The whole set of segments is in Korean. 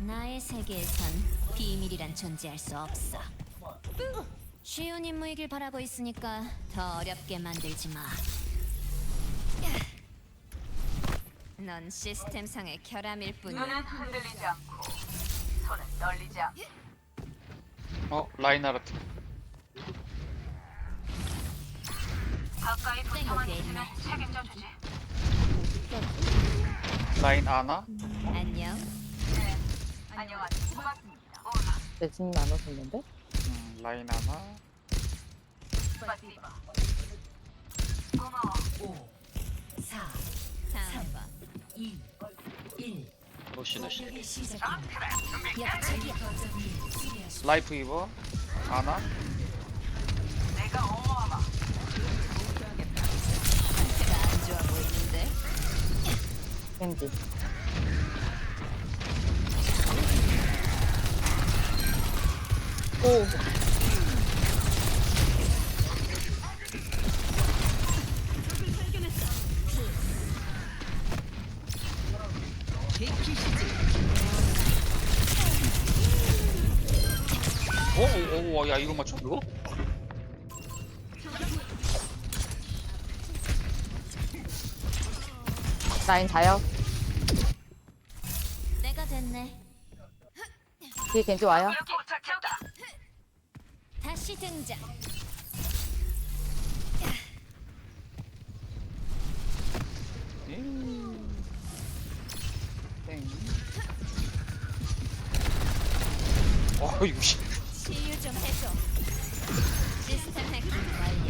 나의 세계에선 비밀이란 존재할 수 없어. 쉬운 임무이길 바라고 있으니까 더 어렵게 만들지 마. 넌 시스템상의 결함일 뿐이야. 눈은 흔들리지 않고 손은 떨리지 않고 어 라인하르트 가까이 붙어만 있으면 책임져 주지. 라인 아나 안녕. 안녕하세요. 고맙습니다. 오, 대진 나눴었는데? 음, 라인 아나 스파시바. 고마워. 다음 봐. 오시네 씨. 라이프 이버 아나 내가 어머 겐지. 오. 오오야 이거 맞춰 이거? 라인 자요. 내가 됐네. 뒤에 겐지 와요. 다시 등장. 땡. 어 이거 씨 치유 좀 해줘. 시스템 해킹 완료.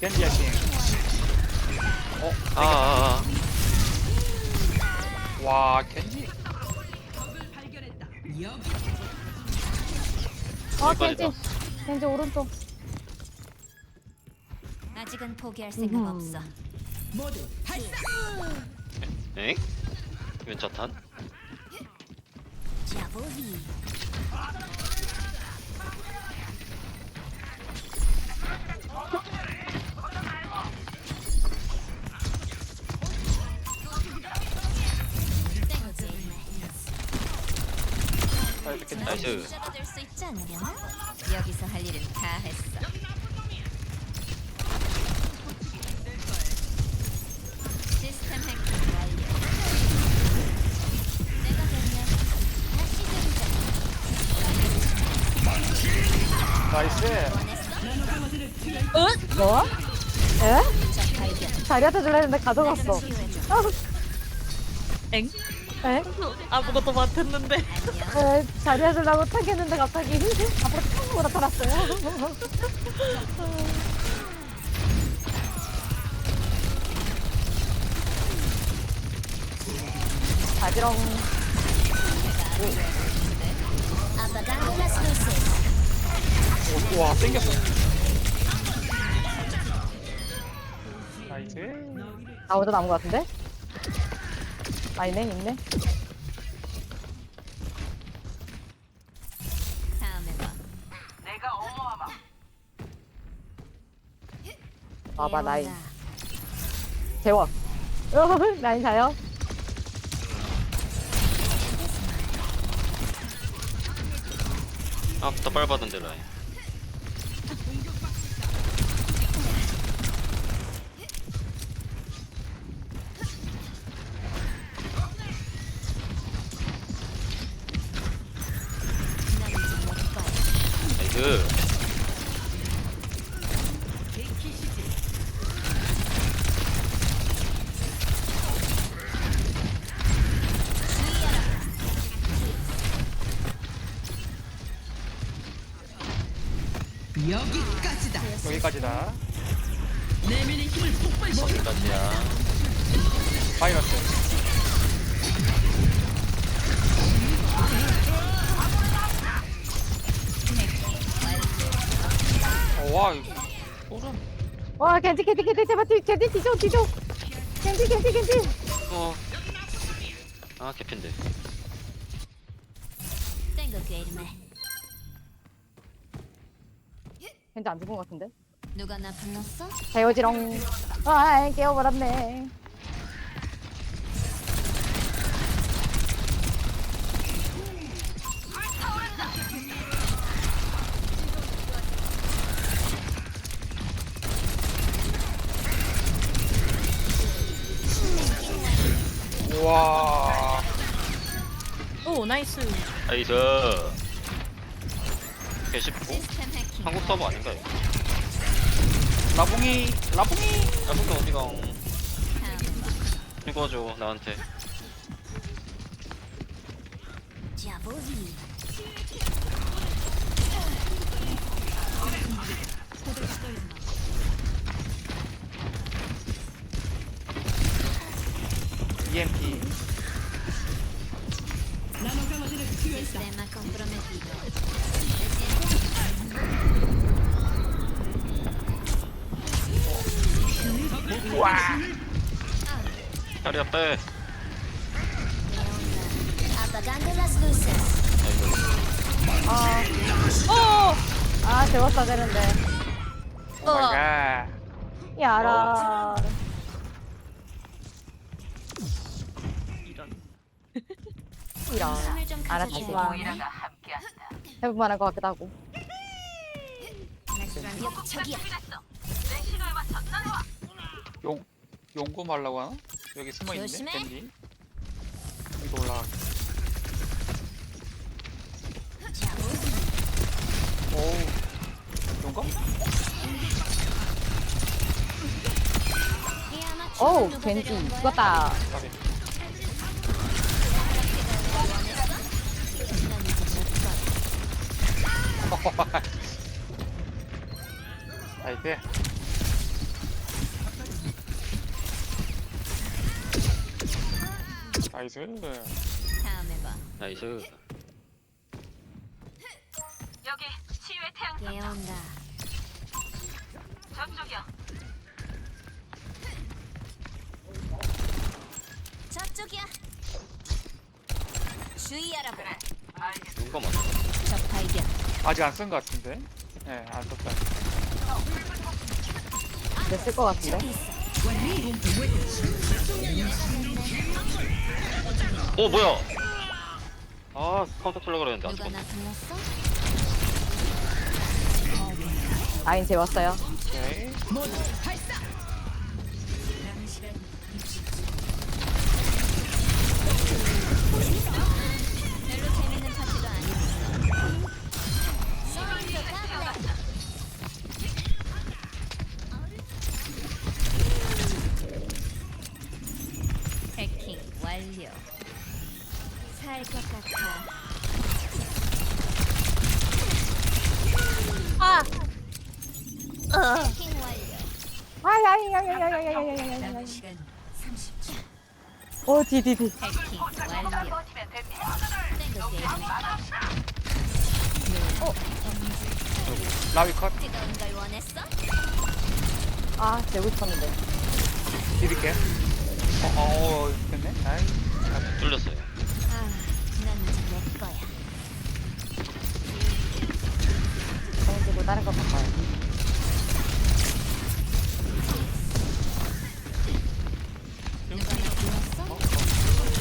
겐지야 킹. 어, 아, 아, 아. 와 겐지. 어, 여기까지다. 겐지. 겐지 오른쪽. 아직은 포기할 생각 음. 없어. 엥? 왼차탄? 자보히. 자 이렇게 나이스. 될수 있지 않으려나? 여기서 할 일은 다 했어. 시스템 해킹 완료. 내가 되면 다시 등장. 나이스. 원했어? 뭐? 에? 자. 자리한테 줄라 했는데 가져갔어. 아, 엥? 에? 아무것도 못했는데. 에? 자리에 주려고 타겠는데 갑자기 앞으로 탁 하고 나타났어요. 오, 와 땡겼어. 나이스. 아무도 남은 것 같은데? 아니네, 있네. 다음에 봐. 내가 어머하마. 봐봐, 라인. 어, 라인 자요. 아부터 빨받은데 라인. 나이스. 여기까지다. 거기까지야. 마이너스. 와 이거 소름. 와, 겐지, 겐지, 겐지, 제발, 뒤, 겐지, 뒤져, 뒤져. 겐지, 겐지, 겐지. 어. 아 개핀데. Irme. 겐지 안 죽은 것 같은데? 누가 나 불렀어? 배우지롱. 아, 깨워버렸네. 와. 오 나이스. 나이스. 해킹. 한국 서버 아닌가 이거? 라붕이 라붕이. 한국도 어디가? 다음에 이거 줘 나한테. 자보리. EMP. Sistema comprometido. 다리 앞에. Apagando las luces. 아이고. 어. 아, 재웠어야 되는데. 오 마이 갓. 야라. 이런 알았지 해볼만한 것 같기도 하고. 저기야 네. 용 용구 말라고 하나? 여기 숨어 있네. 댄디 여기도 올라 오 용거 오 댄디 죽었다. 나이스. 나이스. 다음에 봐. 나이스. 여기 치유의 태양선 깨운다. 저쪽이야. 저쪽이야. 주의하라고. 그래. 알겠어. 눈거 맞아. 적 발견. 아직 안 쓴 것 같은데? 예, 네, 안 썼다. 됐을 것 같은데? 오 뭐야? 아 카운터 킬러 그랬는데 안 누가 죽었네. 나 불렀어? 라인 재웠어요. 오케이. 아야야야야야야야야야야야. 시간 30초. 어, 디디디. 라위 컷. 아, 재고 싶었는데. 드릴게. 어, 어, 어, 됐네. 아이. 뚫렸어요. 아, 내 거야. 겐지고 다른 거 바꿔요.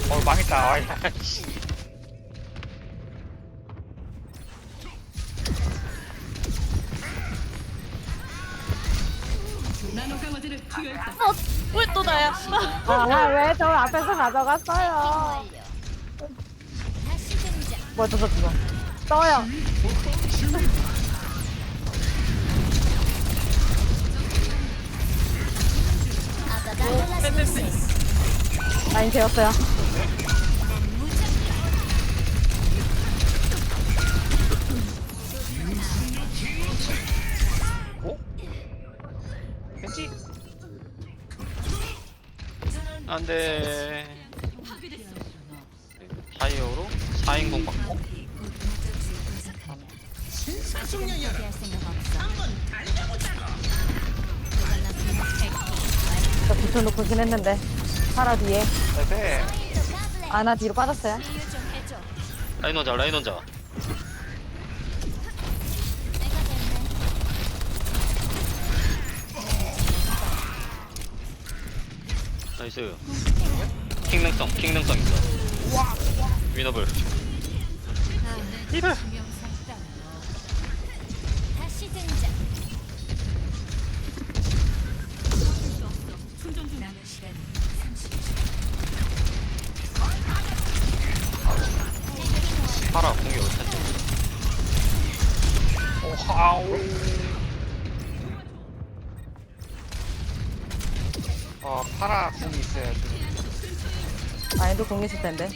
어 망했다 아이 어, 왜또 나야? 아왜저 앞에서 가져갔어요? 뭐야 저거 저거. 떠요. 어, 오, 팬데믹. 많이 되었어요. 어? 안 돼. 다이어로 4인공 받고. 저 붙여놓고 지냈는데. 파라 뒤에. 네. 아나 뒤로 빠졌어요. 라인 혼자 라인 혼자. 나이스. 킹능성 킹능성 있어. 위너블. 아, 네. 이발 아우 어 파라 궁이 있어야지 아이도 공 있을 텐데.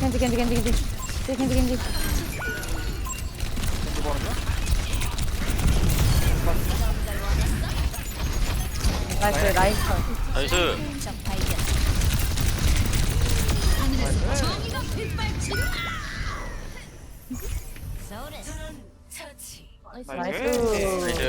겐지 겐지 겐지. 겐지 겐지 겐지 나이스 나이스. 나이스. 적 발견. 나이스. 나이스